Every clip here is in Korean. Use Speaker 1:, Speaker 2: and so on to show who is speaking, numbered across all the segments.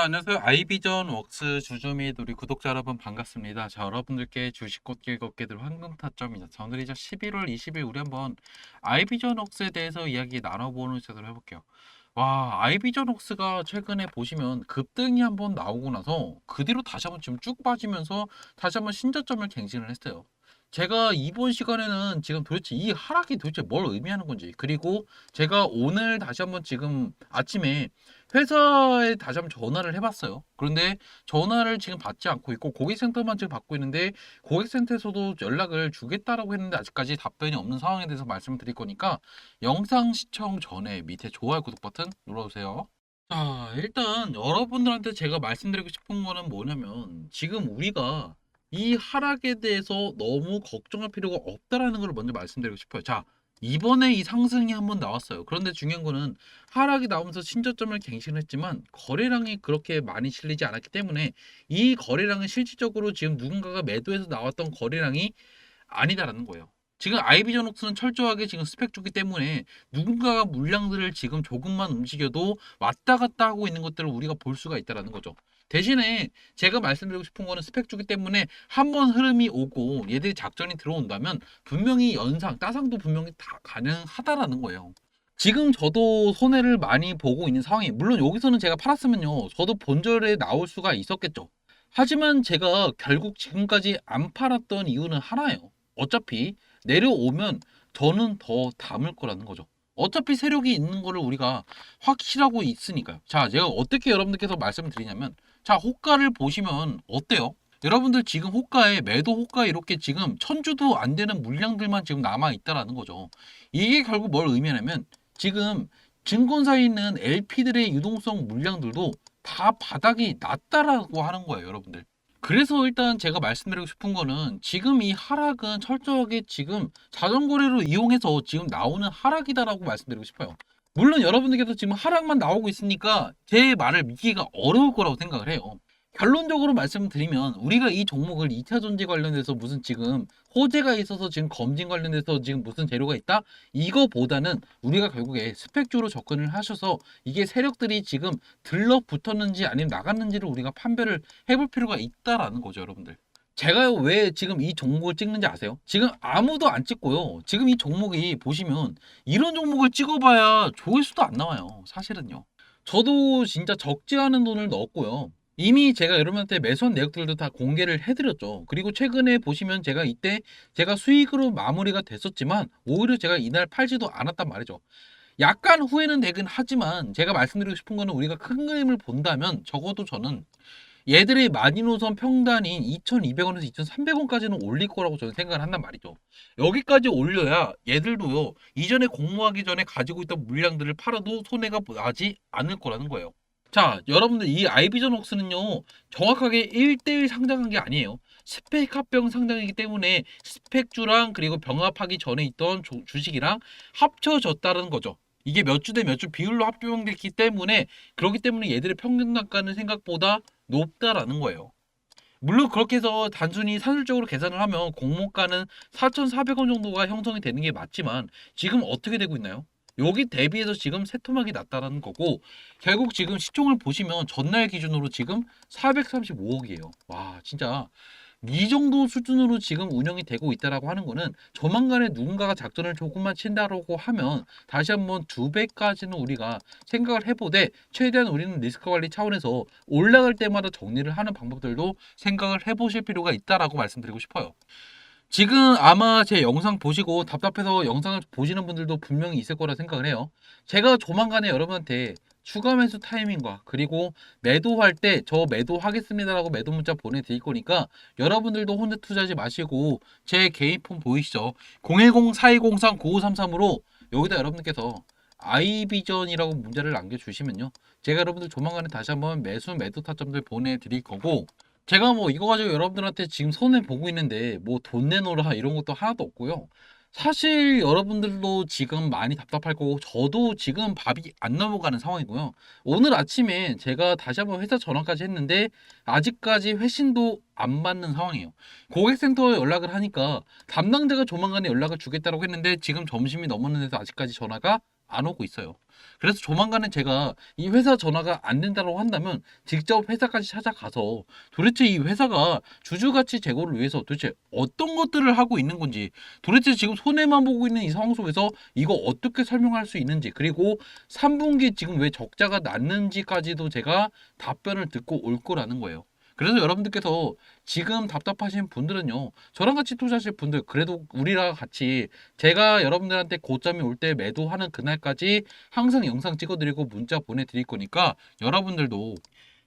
Speaker 1: 자, 안녕하세요. 아이비전 웍스 주주 및 우리 구독자 여러분 반갑습니다. 자, 여러분들께 주식 꽃길 걷기들 황금. 자, 오늘 이제 11월 20일 우리 한번 아이비전 웍스에 대해서 이야기 나눠보는 시간을 해볼게요. 와, 아이비전 웍스가 최근에 보시면 급등이 한번 나오고 나서 그 뒤로 다시 한번 지금 쭉 빠지면서 다시 한번 신저점을 갱신을 했어요. 제가 이번 시간에는 지금 도대체 이 하락이 도대체 뭘 의미하는 건지 그리고 제가 오늘 다시 한번 지금 아침에 회사에 다시 한번 전화를 해봤어요. 그런데 전화를 지금 받지 않고 있고 고객센터만 지금 받고 있는데 고객센터에서도 연락을 주겠다라고 했는데 아직까지 답변이 없는 상황에 대해서 말씀을 드릴 거니까 영상 시청 전에 밑에 좋아요 구독 버튼 눌러주세요. 자, 일단 여러분들한테 제가 말씀드리고 싶은 거는 뭐냐면 지금 우리가 이 하락에 대해서 너무 걱정할 필요가 없다라는 걸 먼저 말씀드리고 싶어요. 자, 이번에 이 상승이 한번 나왔어요. 그런데 중요한 거는 하락이 나오면서 신저점을 갱신했지만 거래량이 그렇게 많이 실리지 않았기 때문에 이 거래량은 실질적으로 지금 누군가가 매도해서 나왔던 거래량이 아니다라는 거예요. 지금 아이비 전 옥스는 철저하게 지금 스펙 주기 때문에 누군가가 물량들을 지금 조금만 움직여도 왔다 갔다 하고 있는 것들을 우리가 볼 수가 있다라는 거죠. 대신에 제가 말씀드리고 싶은 거는 스펙 주기 때문에 한 번 흐름이 오고 얘들이 작전이 들어온다면 분명히 연상, 따상도 분명히 다 가능하다라는 거예요. 지금 저도 손해를 많이 보고 있는 상황이 물론 여기서는 제가 팔았으면요 저도 본절에 나올 수가 있었겠죠 하지만 제가 결국 지금까지 안 팔았던 이유는 하나예요 어차피 내려오면 저는 더 담을 거라는 거죠 어차피 세력이 있는 거를 우리가 확실하고 있으니까요 자 제가 어떻게 여러분들께서 말씀을 드리냐면 자 호가를 보시면 어때요? 여러분들 지금 호가에 매도 호가 이렇게 지금 천주도 안 되는 물량들만 지금 남아 있다라는 거죠. 이게 결국 뭘 의미하냐면 지금 증권사에 있는 LP들의 유동성 물량들도 다 바닥이 낮다라고 하는 거예요, 여러분들. 그래서 일단 제가 말씀드리고 싶은 거는 지금 이 하락은 철저하게 지금 자전거래로 이용해서 지금 나오는 하락이다라고 말씀드리고 싶어요. 물론 여러분들께서 지금 하락만 나오고 있으니까 제 말을 믿기가 어려울 거라고 생각을 해요. 결론적으로 말씀드리면 우리가 이 종목을 2차 전지 관련해서 무슨 지금 호재가 있어서 지금 검진 관련해서 지금 무슨 재료가 있다? 이거보다는 우리가 결국에 스펙주로 접근을 하셔서 이게 세력들이 지금 들러붙었는지 아니면 나갔는지를 우리가 판별을 해볼 필요가 있다라는 거죠, 여러분들. 제가 왜 지금 이 종목을 찍는지 아세요? 지금 아무도 안 찍고요. 지금 이 종목이 보시면 이런 종목을 찍어봐야 조회수도 안 나와요. 사실은요. 저도 진짜 적지 않은 돈을 넣었고요. 이미 제가 여러분한테 매수한 내역들도 다 공개를 해드렸죠. 그리고 최근에 보시면 제가 이때 제가 수익으로 마무리가 됐었지만 오히려 제가 이날 팔지도 않았단 말이죠. 약간 후회는 되긴 하지만 제가 말씀드리고 싶은 거는 우리가 큰 그림을 본다면 적어도 저는 얘들의 마지노선 평단인 2,200원에서 2,300원까지는 올릴 거라고 저는 생각을 한단 말이죠. 여기까지 올려야 얘들도요 이전에 공모하기 전에 가지고 있던 물량들을 팔아도 손해가 나지 않을 거라는 거예요. 자, 여러분들 이 아이비전 웍스는요 정확하게 1대1 상장한 게 아니에요. 스펙 합병 상장이기 때문에 스펙주랑 그리고 병합하기 전에 있던 조- 주식이랑 합쳐졌다는 거죠. 이게 몇 주 대 몇 주 비율로 합병됐기 때문에 그렇기 때문에 얘들의 평균 단가는 생각보다 높다라는 거예요. 물론 그렇게 해서 단순히 산술적으로 계산을 하면 공모가는 4,400원 정도가 형성이 되는 게 맞지만 지금 어떻게 되고 있나요? 여기 대비해서 지금 세토막이 났다라는 거고 결국 지금 시총을 보시면 전날 기준으로 지금 435억이에요. 와 진짜 이 정도 수준으로 지금 운영이 되고 있다라고 하는 거는 조만간에 누군가가 작전을 조금만 친다라고 하면 다시 한번 두 배까지는 우리가 생각을 해보되 최대한 우리는 리스크 관리 차원에서 올라갈 때마다 정리를 하는 방법들도 생각을 해보실 필요가 있다라고 말씀드리고 싶어요. 지금 아마 제 영상 보시고 답답해서 영상을 보시는 분들도 분명히 있을 거라 생각을 해요. 제가 조만간에 여러분한테 추가 매수 타이밍과 그리고 매도할 때 저 매도하겠습니다라고 매도 문자 보내드릴 거니까 여러분들도 혼자 투자하지 마시고 제 개인 폰 보이시죠? 010-4203-9533으로 여기다 여러분들께서 아이비전이라고 문자를 남겨주시면요. 제가 여러분들 조만간에 다시 한번 매수 매도 타점들 보내드릴 거고 제가 뭐 이거 가지고 여러분들한테 지금 손해 보고 있는데 뭐 돈 내놓으라 이런 것도 하나도 없고요. 사실 여러분들도 지금 많이 답답할 거고 저도 지금 밥이 안 넘어가는 상황이고요. 오늘 아침에 제가 다시 한번 회사 전화까지 했는데 아직까지 회신도 안 받는 상황이에요. 고객센터에 연락을 하니까 담당자가 조만간에 연락을 주겠다고 했는데 지금 점심이 넘었는데도 아직까지 전화가 안 오고 있어요. 그래서 조만간에 제가 이 회사 전화가 안 된다고 한다면 직접 회사까지 찾아가서 도대체 이 회사가 주주 가치 제고를 위해서 도대체 어떤 것들을 하고 있는 건지 도대체 지금 손해만 보고 있는 이 상황 속에서 이거 어떻게 설명할 수 있는지 그리고 3분기 지금 왜 적자가 났는지까지도 제가 답변을 듣고 올 거라는 거예요. 그래서 여러분들께서 지금 답답하신 분들은요, 저랑 같이 투자하실 분들, 그래도 우리랑 같이 제가 여러분들한테 고점이 올 때 매도하는 그날까지 항상 영상 찍어드리고 문자 보내드릴 거니까 여러분들도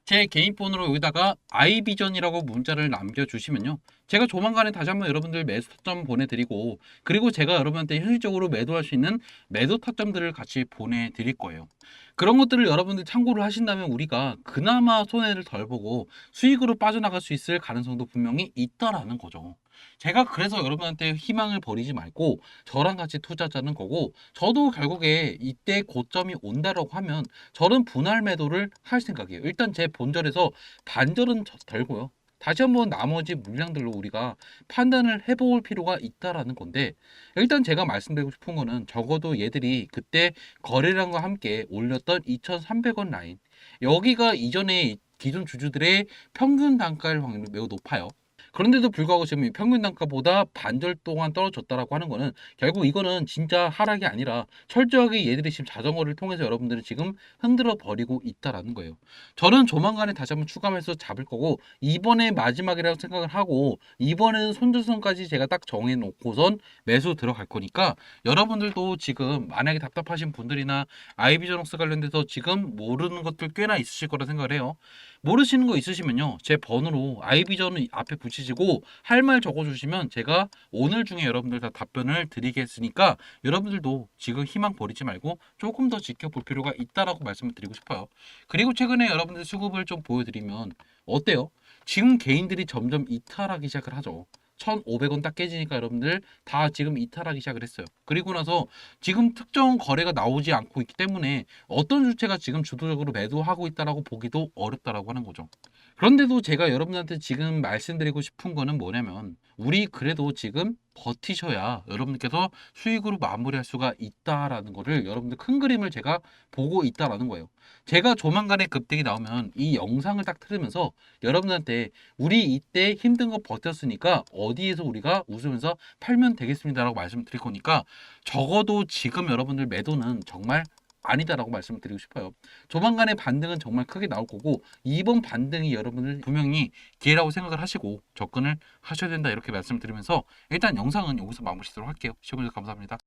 Speaker 1: 제 개인 폰으로 여기다가 아이비전이라고 문자를 남겨주시면요. 제가 조만간에 다시 한번 여러분들 매수 타점 보내드리고 그리고 제가 여러분한테 현실적으로 매도할 수 있는 매도 타점들을 같이 보내드릴 거예요. 그런 것들을 여러분들 참고를 하신다면 우리가 그나마 손해를 덜 보고 수익으로 빠져나갈 수 있을 가능성도 분명히 있다라는 거죠. 제가 그래서 여러분한테 희망을 버리지 말고 저랑 같이 투자자는 거고 저도 결국에 이때 고점이 온다라고 하면 저는 분할 매도를 할 생각이에요. 일단 제 본절에서 반절은 저- 덜고요. 다시 한번 나머지 물량들로 우리가 판단을 해볼 필요가 있다라는 건데 일단 제가 말씀드리고 싶은 거는 적어도 얘들이 그때 거래량과 함께 올렸던 2,300원 라인 여기가 이전에 기존 주주들의 평균 단가일 확률이 매우 높아요. 그런데도 불구하고 지금 이 평균 단가보다 반절 동안 떨어졌다라고 하는 거는 결국 이거는 진짜 하락이 아니라 철저하게 얘들이 지금 자전거를 통해서 여러분들을 지금 흔들어 버리고 있다라는 거예요. 저는 조만간에 다시 한번 추가해서 잡을 거고 이번에 마지막이라고 생각을 하고 이번에는 손절선까지 제가 딱 정해 놓고선 매수 들어갈 거니까 여러분들도 지금 만약에 답답하신 분들이나 아이비전옥스 관련돼서 지금 모르는 것들 꽤나 있으실 거라 생각을 해요. 모르시는 거 있으시면요. 제 번호로 아이비전을 앞에 붙이시 고 할 말 적어주시면 제가 오늘 중에 여러분들 다 답변을 드리겠으니까 여러분들도 지금 희망 버리지 말고 조금 더 지켜볼 필요가 있다라고 말씀을 드리고 싶어요. 그리고 최근에 여러분들 수급을 좀 보여드리면 어때요? 지금 개인들이 점점 이탈하기 시작을 하죠. 1,500원 딱 깨지니까 여러분들 다 지금 이탈하기 시작을 했어요. 그리고 나서 지금 특정 거래가 나오지 않고 있기 때문에 어떤 주체가 지금 주도적으로 매도하고 있다라고 보기도 어렵다라고 하는 거죠. 그런데도 제가 여러분한테 지금 말씀드리고 싶은 거는 뭐냐면 우리 그래도 지금 버티셔야 여러분들께서 수익으로 마무리할 수가 있다라는 거를 여러분들 큰 그림을 제가 보고 있다라는 거예요. 제가 조만간에 급등이 나오면 이 영상을 딱 틀으면서 여러분한테 우리 이때 힘든 거 버텼으니까 어디에서 우리가 웃으면서 팔면 되겠습니다라고 말씀드릴 거니까 적어도 지금 여러분들 매도는 정말 아니다라고 말씀을 드리고 싶어요. 조만간의 반등은 정말 크게 나올 거고 이번 반등이 여러분을 분명히 기회라고 생각을 하시고 접근을 하셔야 된다 이렇게 말씀드리면서 일단 영상은 여기서 마무리 짓도록 할게요. 시청해주셔서 감사합니다.